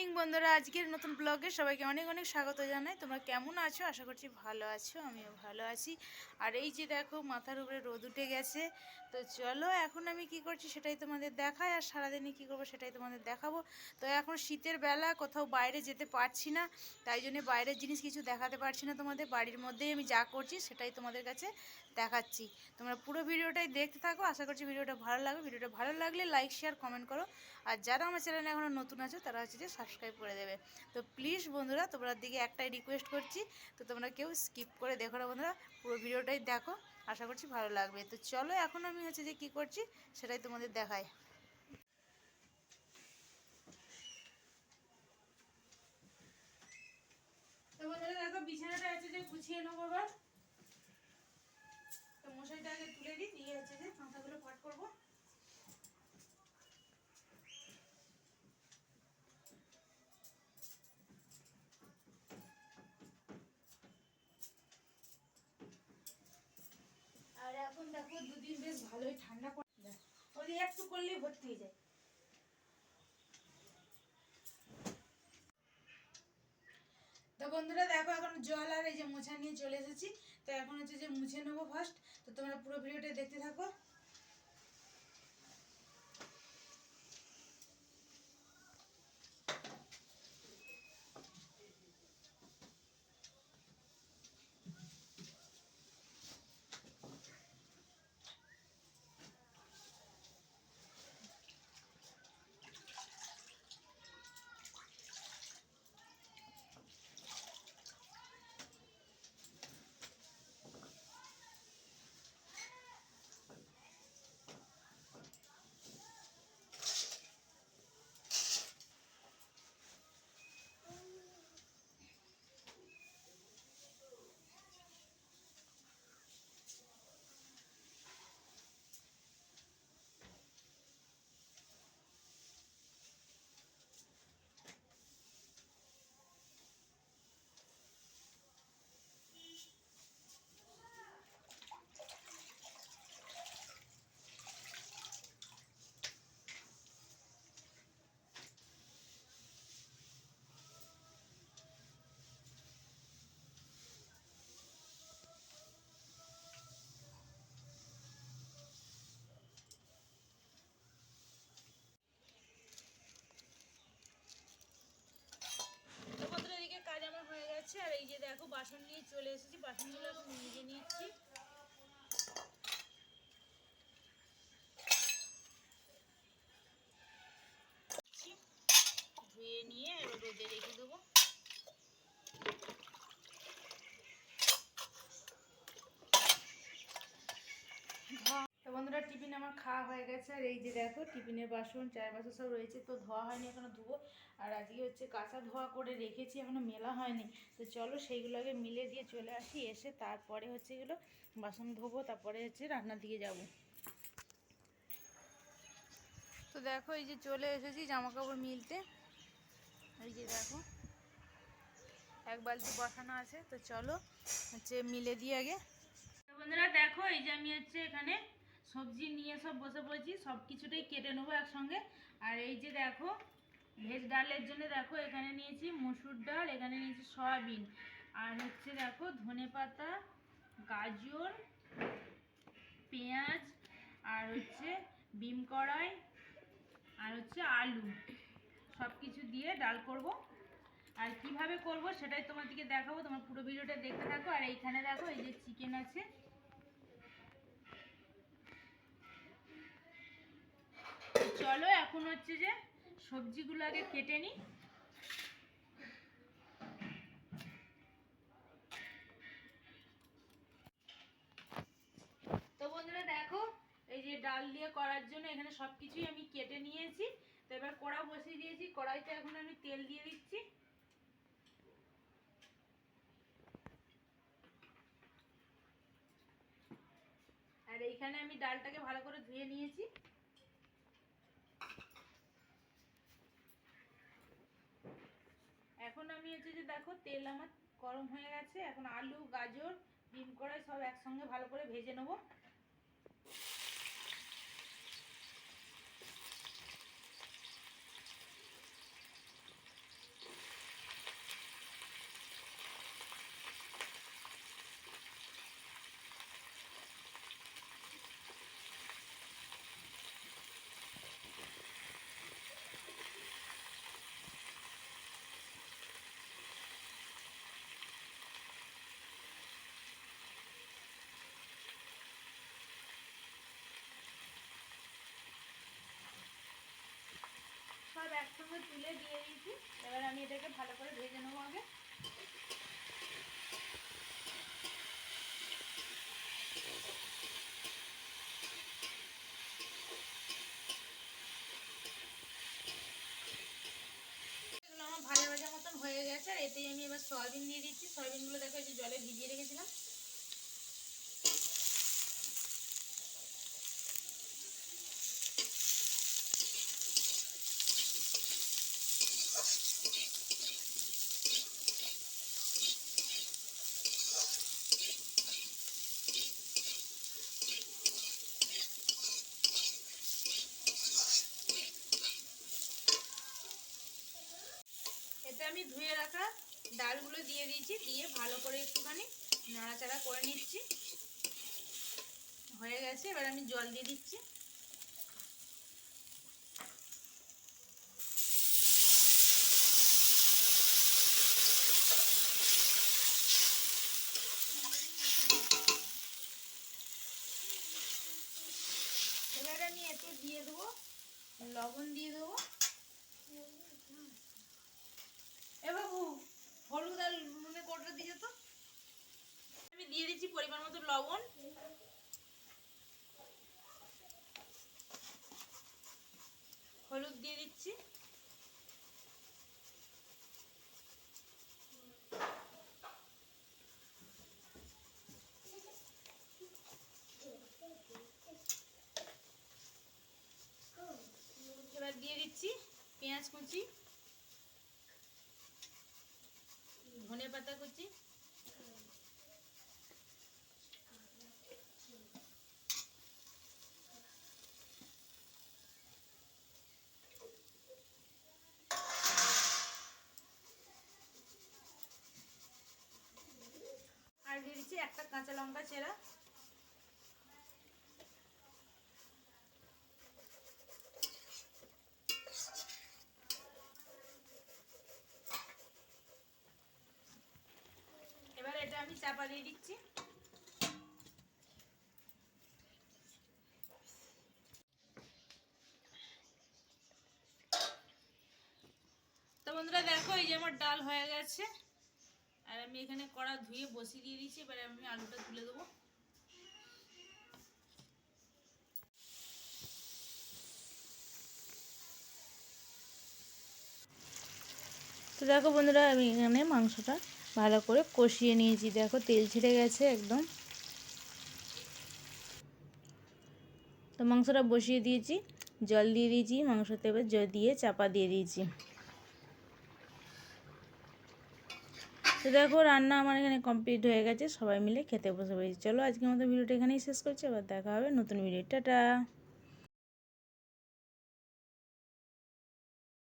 Morning বন্ধুরা, আজকের নতুন ব্লগে সবাইকে অনেক অনেক স্বাগত জানাই। তোমরা কেমন আছো? আশা করছি ভালো আছো, আমিও ভালো আছি। আর এই যে দেখো, মাথার উপরে রোদ উঠে গেছে। তো চলো, এখন আমি কি করছি সেটাই তোমাদের দেখাই, আর সারাদিনে কী করব সেটাই তোমাদের দেখাবো। তো এখন শীতের বেলা, কোথাও বাইরে যেতে পারছি না, তাই জন্য বাইরের জিনিস কিছু দেখাতে পারছি না তোমাদের। বাড়ির মধ্যেই আমি যা করছি সেটাই তোমাদের কাছে দেখাচ্ছি। তোমরা পুরো ভিডিওটাই দেখতে থাকো, আশা করছি ভিডিওটা ভালো লাগবে। ভিডিওটা ভালো লাগলে লাইক শেয়ার কমেন্ট করো। আর যারা আমার চ্যানেলে এখনও নতুন আছো, তারা হচ্ছে যে সাবস্ক্রাইব করে দেবে। তো প্লিজ বন্ধুরা তোমরা দিকে একটাই রিকোয়েস্ট করছি, তো তোমরা কেউ স্কিপ করে দেখো না বন্ধুরা, পুরো ভিডিওটাই দেখো, আশা করছি ভালো লাগবে। তো চলো এখন আমি হচ্ছে যে কি করছি, সেটাই তোমাদের বন্ধুরা দেখো, বিছানাটা হচ্ছে যে গুছিয়ে নেব এবার। তো আগে তুলে দিই দিয়ে হচ্ছে যে কাঁথাগুলো পাট করব আর এখন দেখো, দুদিন বেশ ভালোই ঠান্ডা পড়ে। ওই একটু করলেই ভর্তি হয়ে যায়। তো বন্ধুরা, দেখো, এখন জল আর এই যে মোছা নিয়ে চলে এসেছি। তো এখন হচ্ছে যে মুছে নেব ফার্স্ট তো তোমরা পুরো ভিডিওটা দেখতে থাকো তো বন্ধুরা এদিকে কাজ আমার হয়ে গেছে আর এই যে দেখো বাসন নিয়ে চলে এসেছি। বাসনগুলো এখন নিজে নিচ্ছি ধুয়ে নিয়ে এবার রোদে রেখে দেবো তো বন্ধুরা, টিফিন আমার খাওয়া হয়ে গেছে। আর এই যে দেখো, টিফিনের বাসন, চায়ের বাসন সব রয়েছে। তো ধোয়া হয়নি এখনও ধুবো। আর আজকে হচ্ছে কাঁচা ধোয়া করে রেখেছি, এখনও মেলা হয়নি। তো চলো সেইগুলো আগে মিলে দিয়ে চলে আসি, এসে তারপরে হচ্ছে এগুলো বাসন ধোবো, তারপরে হচ্ছে রান্নার দিকে যাব। তো দেখো, এই যে চলে এসেছি জামা কাপড় মিলতে। এই যে দেখো, এক বালতি বসানো আছে। তো চলো হচ্ছে মিলে দিয়ে আগে। বন্ধুরা, দেখো, এই যে আমি হচ্ছে এখানে সবজি নিয়ে সব বসে পড়েছি, সব কিছুটাই কেটে নেব একসঙ্গে। আর এই যে দেখো, ভেজ ডালের জন্য দেখো, এখানে নিয়েছি মসুর ডাল, এখানে নিয়েছি সয়াবিন। আর হচ্ছে দেখো, ধনে পাতা, গাজর, পেঁয়াজ, আর হচ্ছে বিম কড়াই, আর হচ্ছে আলু। সব কিছু দিয়ে ডাল করব। আর কীভাবে করব সেটাই তোমাদেরকে দেখাবো, তোমার পুরো ভিডিওটা দেখতে থাকো। আর এইখানে দেখো, এই যে চিকেন আছে। চলো, এখন হচ্ছে যে সবজিগুলো আগে কেটে নিই। তো বন্ধুরা দেখো, এই যে ডাল দিয়ে করার জন্য এখানে সব কিছুই আমি কেটে নিয়েছি। তো এবার কড়া বসিয়ে দিয়েছি, কড়াইতে এখন আমি তেল দিয়ে দিচ্ছি। আর এইখানে আমি ডালটাকে ভালো করে ধুয়ে নিয়েছি। হচ্ছে যে দেখো, তেল আমার গরম হয়ে গেছে, এখন আলু, গাজর, ডিম কড়াই সব একসঙ্গে ভালো করে ভেজে নেব। একসঙ্গে তুলে দিয়ে দিয়েছি। এবার আমি এটাকে ভালো করে ভেজে নেব আগে। আমার ভাজা মতন হয়ে গেছে, আর এতেই আমি এবার সয়াবিন দিয়ে দিচ্ছি। সয়াবিনগুলো দেখো জলে ভিজিয়ে রেখেছিলাম। এতে আমি ধুয়ে রাখা ডালগুলো দিয়ে দিয়েছি, দিয়ে ভালো করে একটুখানি নাড়াচাড়া করে নিচ্ছি। হয়ে গেছে, এবার আমি জল দিয়ে দিচ্ছি। আমি দিয়ে দেবো, লবণ দিয়ে দেবো এ বাবু হলুদ আর নুনের কোটা দিয়ে তো আমি দিয়ে দিচ্ছি পরিমাণ মতো লবণ। হলুদ দিয়ে দিচ্ছি। দিয়ে দিচ্ছি পেঁয়াজ কুচি ধনে পাতা কুচি আর দিয়ে দিচ্ছি একটা কাঁচা লঙ্কা চেরা। এবার এটা আমি চাপা দিয়ে দিচ্ছি। তো বন্ধুরা দেখো, এই যে আমার ডাল হয়ে গেছে। আমি এখানে কড়া ধুয়ে বসিয়ে দিয়ে দিচ্ছি, এবারে আমি আলুটা তুলে দেবো। তো দেখো বন্ধুরা, আমি এখানে মাংসটা ভালো করে কষিয়ে নিয়েছি। দেখো তেল ছেড়ে গেছে একদম। তো মাংসটা বসিয়ে দিয়েছি, জল দিয়ে দিয়েছি, মাংসতে এবার জল দিয়ে চাপা দিয়ে দিয়েছি। তো দেখো, রান্না আমার এখানে কমপ্লিট হয়ে গেছে। সবাই মিলে খেতে বসে পড়েছি। চলো আজকে আমাদের ভিডিওটা এখানেই শেষ করছি। আবার দেখা হবে নতুন ভিডিও টাটা!